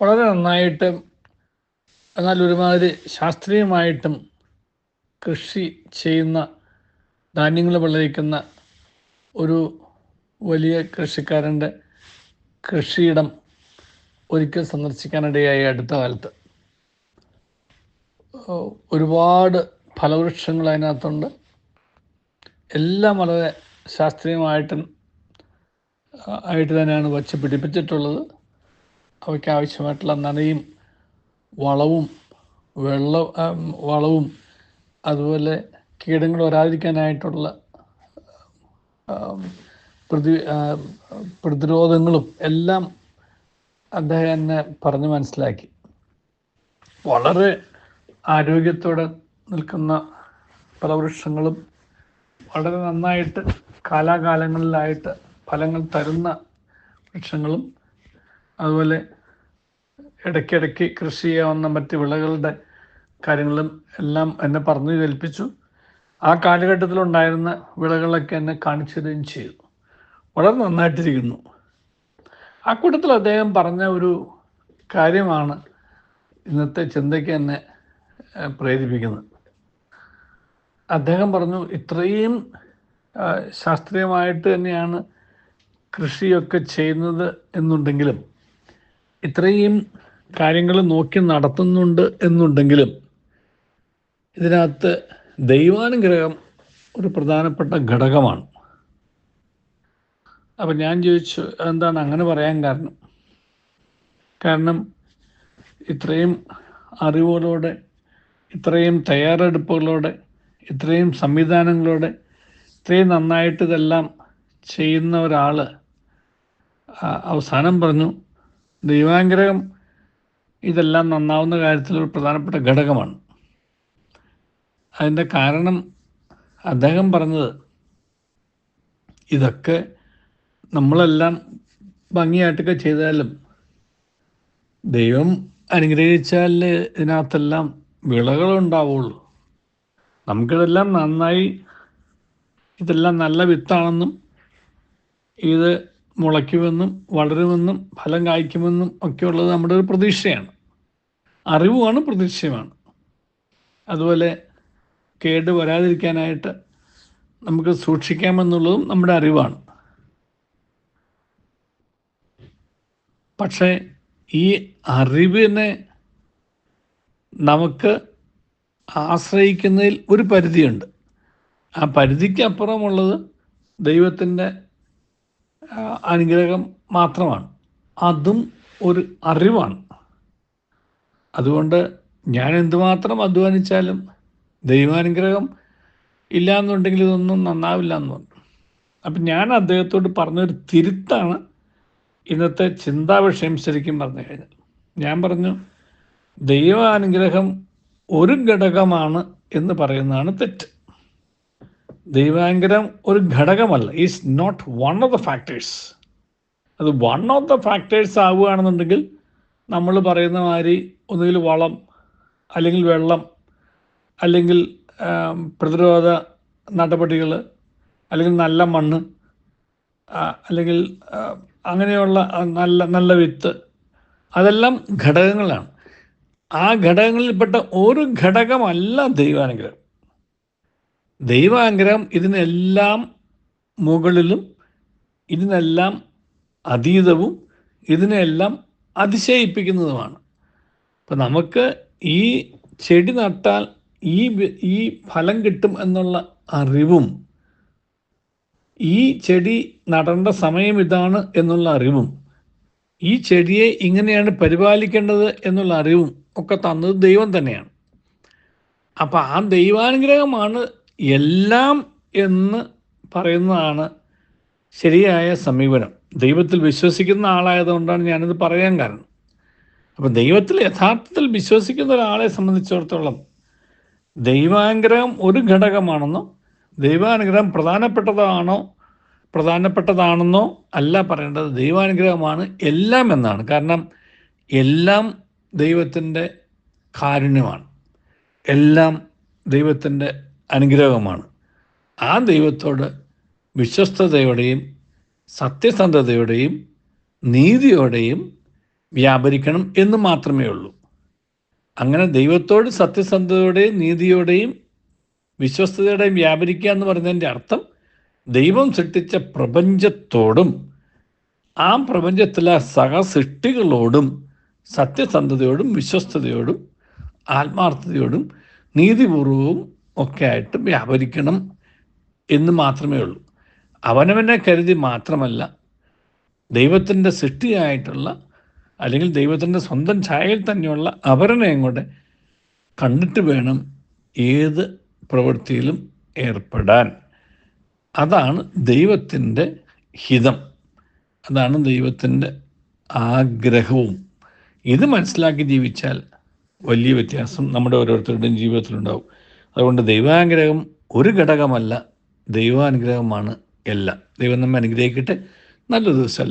വളരെ നന്നായിട്ട് എന്നാൽ ഒരുമാതിരി ശാസ്ത്രീയമായിട്ടും കൃഷി ചെയ്യുന്ന ധാന്യങ്ങൾ വിളയിക്കുന്ന ഒരു വലിയ കൃഷിക്കാരന്റെ കൃഷിയിടം ഒരിക്കൽ സന്ദർശിക്കാനിടയായി അടുത്ത കാലത്ത്. ഒരുപാട് ഫലവൃക്ഷങ്ങൾ അതിനകത്തുണ്ട്. എല്ലാം വളരെ ശാസ്ത്രീയമായിട്ടും ആയിട്ട് തന്നെയാണ് വച്ച് പിടിപ്പിച്ചിട്ടുള്ളത്. അവയ്ക്ക് ആവശ്യമായിട്ടുള്ള നനയും വളവും വെള്ള വളവും അതുപോലെ കീടങ്ങൾ വരാതിരിക്കാനായിട്ടുള്ള പ്രതി പ്രതിരോധങ്ങളും എല്ലാം അദ്ദേഹം എന്നെ പറഞ്ഞ് മനസ്സിലാക്കി. വളരെ ആരോഗ്യത്തോടെ നിൽക്കുന്ന പല വൃക്ഷങ്ങളും വളരെ നന്നായിട്ട് കാലാകാലങ്ങളിലായിട്ട് ഫലങ്ങൾ തരുന്ന വൃക്ഷങ്ങളും അതുപോലെ ഇടയ്ക്കിടയ്ക്ക് കൃഷി ചെയ്യാവുന്ന മറ്റ് വിളകളുടെ കാര്യങ്ങളും എല്ലാം എന്നെ പറഞ്ഞു കേൾപ്പിച്ചു ആ കാലഘട്ടത്തിലുണ്ടായിരുന്ന വിളകളൊക്കെ എന്നെ കാണിച്ചു തരികയും ചെയ്തു. വളരെ നന്നായിട്ടിരിക്കുന്നു. ആ കൂട്ടത്തിൽ അദ്ദേഹം പറഞ്ഞ ഒരു കാര്യമാണ് ഇന്നത്തെ ചിന്തയ്ക്ക് എന്നെ പ്രേരിപ്പിക്കുന്നത്. അദ്ദേഹം പറഞ്ഞു ഇത്രയും ശാസ്ത്രീയമായിട്ട് തന്നെയാണ് കൃഷിയൊക്കെ ചെയ്യുന്നത് എന്നുണ്ടെങ്കിലും ഇത്രയും കാര്യങ്ങൾ നോക്കി നടത്തുന്നുണ്ട് എന്നുണ്ടെങ്കിലും ഇതിനകത്ത് ദൈവാനുഗ്രഹം ഒരു പ്രധാനപ്പെട്ട ഘടകമാണ്. അപ്പം ഞാൻ ചോദിച്ചു എന്താണ് അങ്ങനെ പറയാൻ കാരണം? കാരണം ഇത്രയും അറിവുകളോടെ ഇത്രയും തയ്യാറെടുപ്പുകളോടെ ഇത്രയും സംവിധാനങ്ങളോടെ ഇത്രയും നന്നായിട്ട് ഇതെല്ലാം ചെയ്യുന്ന ഒരാൾ അവസാനം പറഞ്ഞു ദൈവാനുഗ്രഹം ഇതെല്ലാം നന്നാവുന്ന കാര്യത്തിൽ ഒരു പ്രധാനപ്പെട്ട ഘടകമാണ്. അതിന്റെ കാരണം അദ്ദേഹം പറഞ്ഞത് ഇതൊക്കെ നമ്മളെല്ലാം ഭംഗിയായിട്ടൊക്കെ ചെയ്താലും ദൈവം അനുഗ്രഹിച്ചാൽ ഇതിനകത്തെല്ലാം വിളകളുണ്ടാവുള്ളൂ നമുക്കിതെല്ലാം നന്നായി ഇതെല്ലാം നല്ല വിത്താണെന്നും ഇത് മുളയ്ക്കുമെന്നും വളരുമെന്നും ഫലം കായ്ക്കുമെന്നും ഒക്കെയുള്ളത് നമ്മുടെ ഒരു പ്രതീക്ഷയാണ്. അറിവുമാണ് പ്രതീക്ഷയുമാണ്. അതുപോലെ കേട് വരാതിരിക്കാനായിട്ട് നമുക്ക് സൂക്ഷിക്കാമെന്നുള്ളതും നമ്മുടെ അറിവാണ്. പക്ഷേ ഈ അറിവിനെ നമുക്ക് ആശ്രയിക്കുന്നതിൽ ഒരു പരിധിയുണ്ട്. ആ പരിധിക്ക് അപ്പുറമുള്ളത് ദൈവത്തിന്റെ അനുഗ്രഹം മാത്രമാണ്. അതും ഒരു അറിവാണ്. അതുകൊണ്ട് ഞാൻ എന്തുമാത്രം അധ്വാനിച്ചാലും ദൈവാനുഗ്രഹം ഇല്ല എന്നുണ്ടെങ്കിൽ ഇതൊന്നും നന്നാവില്ല എന്ന് പറഞ്ഞു. അപ്പം ഞാൻ അദ്ദേഹത്തോട് പറഞ്ഞൊരു തിരുത്താണ് ഇന്നത്തെ ചിന്താ വിഷയം ശരിക്കും പറഞ്ഞു കഴിഞ്ഞാൽ ഞാൻ പറഞ്ഞു ദൈവാനുഗ്രഹം ഒരു ഘടകമാണ് എന്ന് പറയുന്നതാണ് തെറ്റ്. ദൈവാനുഗ്രഹം ഒരു ഘടകമല്ല. Is not one of the factors അത് വൺ ഓഫ് ദ ഫാക്ടേഴ്സ് ആവുകയാണെന്നുണ്ടെങ്കിൽ നമ്മൾ പറയുന്ന മാതിരി ഒന്നുകിൽ വളം അല്ലെങ്കിൽ വെള്ളം അല്ലെങ്കിൽ പ്രതിരോധ നടപടികൾ അല്ലെങ്കിൽ നല്ല മണ്ണ് അല്ലെങ്കിൽ അങ്ങനെയുള്ള നല്ല നല്ല വിത്ത്. അതെല്ലാം ഘടകങ്ങളാണ്. ആ ഘടകങ്ങളിൽപ്പെട്ട ഒരു ഘടകമല്ല ദൈവാനുഗ്രഹം. ദൈവാനുഗ്രഹം ഇതിനെല്ലാം മുകളിലും ഇതിനെല്ലാം അതീതവും ഇതിനെല്ലാം അതിശയിപ്പിക്കുന്നതുമാണ്. അപ്പം നമുക്ക് ഈ ചെടി നട്ടാൽ ഈ ഈ ഫലം കിട്ടും എന്നുള്ള അറിവും ഈ ചെടി നടേണ്ട സമയം ഇതാണ് എന്നുള്ള അറിവും ഈ ചെടിയെ ഇങ്ങനെയാണ് പരിപാലിക്കേണ്ടത് എന്നുള്ള അറിവും ഒക്കെ തന്നത് ദൈവം തന്നെയാണ്. അപ്പം ആ ദൈവാനുഗ്രഹമാണ് എല്ലാം എന്ന് പറയുന്നതാണ് ശരിയായ സമീപനം. ദൈവത്തിൽ വിശ്വസിക്കുന്ന ആളായതുകൊണ്ടാണ് ഞാനിത് പറയാൻ കാരണം. അപ്പം ദൈവത്തിൽ യഥാർത്ഥത്തിൽ വിശ്വസിക്കുന്ന ഒരാളെ സംബന്ധിച്ചിടത്തോളം ദൈവാനുഗ്രഹം ഒരു ഘടകമാണെന്നോ ദൈവാനുഗ്രഹം പ്രധാനപ്പെട്ടതാണോ പ്രധാനപ്പെട്ടതാണെന്നോ അല്ല പറയേണ്ടത്. ദൈവാനുഗ്രഹമാണ് എല്ലാം എന്നാണ്. കാരണം എല്ലാം ദൈവത്തിന്റെ കാരുണ്യമാണ്. എല്ലാം ദൈവത്തിന്റെ അനുഗ്രഹമാണ്. ആ ദൈവത്തോട് വിശ്വസ്തതയോടെയും സത്യസന്ധതയോടെയും നീതിയോടെയും വ്യാപരിക്കണം എന്ന് മാത്രമേ ഉള്ളൂ. അങ്ങനെ ദൈവത്തോട് സത്യസന്ധതയോടെയും നീതിയോടെയും വിശ്വസ്തയോടെയും വ്യാപരിക്കുക എന്ന് പറയുന്നതിന്റെ അർത്ഥം ദൈവം സൃഷ്ടിച്ച പ്രപഞ്ചത്തോടും ആ പ്രപഞ്ചത്തിലെ സഹസൃഷ്ടികളോടും സത്യസന്ധതയോടും വിശ്വസ്തയോടും ആത്മാർത്ഥതയോടും നീതിപൂർവവും ഒക്കെ ആയിട്ട് വ്യാപരിക്കണം എന്ന് മാത്രമേ ഉള്ളൂ. അവനവനെ കരുതി മാത്രമല്ല ദൈവത്തിന്റെ സൃഷ്ടിയായിട്ടുള്ള അല്ലെങ്കിൽ ദൈവത്തിന്റെ സ്വന്തം ഛായയിൽ തന്നെയുള്ള അവരനെയും കൂടെ കണ്ടിട്ട് വേണം ഏത് പ്രവൃത്തിയിലും ഏർപ്പെടാൻ. അതാണ് ദൈവത്തിന്റെ ഹിതം. അതാണ് ദൈവത്തിന്റെ ആഗ്രഹവും. ഇത് മനസ്സിലാക്കി ജീവിച്ചാൽ വലിയ വ്യത്യാസം നമ്മുടെ ഓരോരുത്തരുടെയും ജീവിതത്തിലുണ്ടാവും. അതുകൊണ്ട് ദൈവാനുഗ്രഹം ഒരു ഘടകമല്ല ദൈവാനുഗ്രഹമാണ് എല്ലാം. ദൈവം നമ്മെ അനുഗ്രഹിക്കട്ടെ. നല്ല ദിവസമല്ല.